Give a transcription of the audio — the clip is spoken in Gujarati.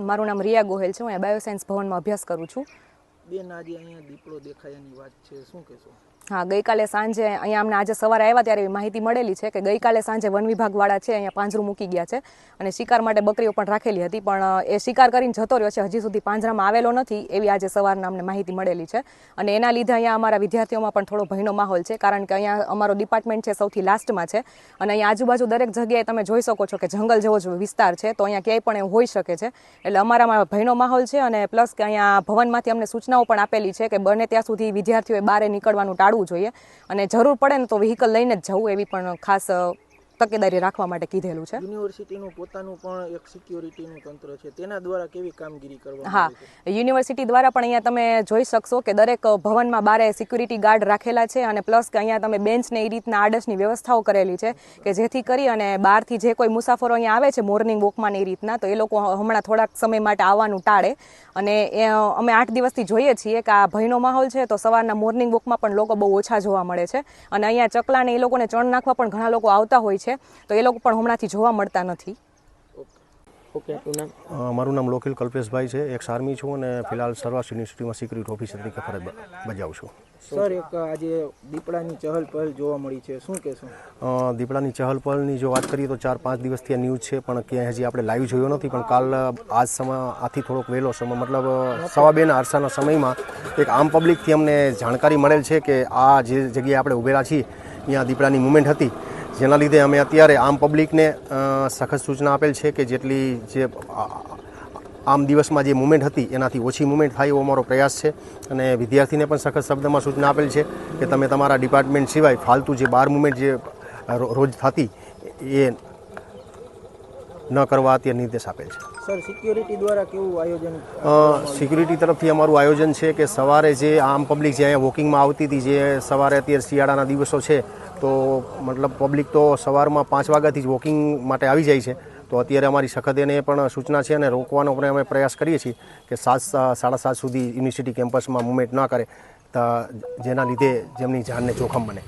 મારું નામ રિયા ગોહેલ છે. હું બાયોસાયન્સ ભવનમાં અભ્યાસ કરું છું. બેન, આજે અહીંયા દીપડો દેખાયાની વાત છે. શું કહેશો? હા, ગઈકાલે સાંજે અહીંયા અમને આજે સવારે આવ્યા ત્યારે એવી માહિતી મળેલી છે કે ગઈકાલે સાંજે વન વિભાગવાળા છે, અહીંયા પાંજરું મૂકી ગયા છે અને શિકાર માટે બકરીઓ પણ રાખેલી હતી, પણ એ શિકાર કરીને જતો રહ્યો છે. હજી સુધી પાંજરામાં આવેલો નથી એવી આજે સવારના અમને માહિતી મળેલી છે. અને એના લીધે અહીંયા અમારા વિદ્યાર્થીઓમાં પણ થોડો ભયનો માહોલ છે, કારણ કે અહીંયા અમારો ડિપાર્ટમેન્ટ છે સૌથી લાસ્ટમાં છે. અને અહીંયા આજુબાજુ દરેક જગ્યાએ તમે જોઈ શકો છો કે જંગલ જેવો જ વિસ્તાર છે, તો અહીંયા ક્યાંય પણ એવું હોઈ શકે છે. એટલે અમારામાં ભયનો માહોલ છે અને પ્લસ કે અહીંયા ભવનમાંથી અમને સૂચનાઓ પણ આપેલી છે કે બને ત્યાં સુધી વિદ્યાર્થીઓએ બહાર નીકળવાનું ટાળવું જોઈએ અને જરૂર પડે ને તો વ્હીકલ લઈને જ જવું એવી પણ ખાસ તકેદારી રાખવા માટે કીધેલું છે. યુનિવર્સિટીનું પોતાનું પણ એક સિક્યોરિટીનું તંત્ર છે. તેના દ્વારા કેવી કામગીરી કરવામાં હા યુનિવર્સિટી દ્વારા પણ અહીંયા તમે જોઈ શકશો કે દરેક ભવનમાં બારે સિક્યુરિટી ગાર્ડ રાખેલા છે અને પ્લસ કે અહીંયા તમે બેન્ચને એ રીતના આડસની વ્યવસ્થાઓ કરેલી છે કે જેથી કરી અને બહારથી જે કોઈ મુસાફરો અહીંયા આવે છે મોર્નિંગ વોકમાં એ રીતના તો એ લોકો હમણાં થોડાક સમય માટે આવવાનું ટાળે. અને એ અમે આઠ દિવસથી જોઈએ છીએ કે આ ભયનો માહોલ છે તો સવારના મોર્નિંગ વોકમાં પણ લોકો બહુ ઓછા જોવા મળે છે. અને અહીંયા ચકલાને એ લોકોને ચણ નાખવા પણ ઘણા લોકો આવતા હોય છે. તો એ લોકો પણ હમણાંથી જોવા મળતા નથી. ઓકે. મારું નામ લોકિલ કલ્પેશભાઈ છે એક આર્મી છું અને ફિલહાલ સર્વાસ યુનિવર્સિટીમાં સિક્યુરિટી ઓફિસર તરીકે ફરજ બજાવું છું. સર એક આજે દીપડાની ચહલ પહલ જોવા મળી છે શું કહેશો? દીપડાની ચહલ પહલની જો વાત કરીએ તો ચાર પાંચ દિવસથી આ ન્યૂઝ છે પણ ક્યાંય હજી આપણે લાઈવ જોયો નથી પણ કાલ આજ સમય આથી થોડોક વહેલો સમય મતલબ સવા બેના આરસાના સમયમાં એક આમ પબ્લિકથી અમને જાણકારી મળેલ છે કે આ જે જગ્યાએ આપણે ઉભેલા છીએ અહીંયા દીપડાની મુવમેન્ટ હતી. જેના લીધે અમે અત્યારે આમ પબ્લિકને સખત સૂચના આપેલ છે કે જેટલી જે આમ દિવસમાં જે મુવમેન્ટ હતી એનાથી ઓછી મુવમેન્ટ થાય એવો અમારો પ્રયાસ છે. અને વિદ્યાર્થીને પણ સખત શબ્દમાં સૂચના આપેલ છે કે તમે તમારા ડિપાર્ટમેન્ટ સિવાય ફાલતુ જે બાર મુવમેન્ટ જે રોજ થતી એ ન કરવા તે નિર્દેશ આપેલ છે. સર સિક્યોરિટી દ્વારા કેવું આયોજન? સિક્યુરિટી તરફથી અમારું આયોજન છે કે સવારે જે આમ પબ્લિક જે અહીંયા વોકિંગમાં આવતી હતી જે સવારે અત્યારે શિયાળાના દિવસો છે તો મતલબ પબ્લિક તો સવારમાં પાંચ વાગ્યાથી જ વોકિંગ માટે આવી જાય છે. તો અત્યારે અમારી સખત એને પણ સૂચના છે અને રોકવાનો પણ અમે પ્રયાસ કરીએ છીએ કે સાત, સાડા સાત સુધી યુનિવર્સિટી કેમ્પસમાં મુવમેન્ટ ન કરે જેના લીધે જેમની જાનને જોખમ બને.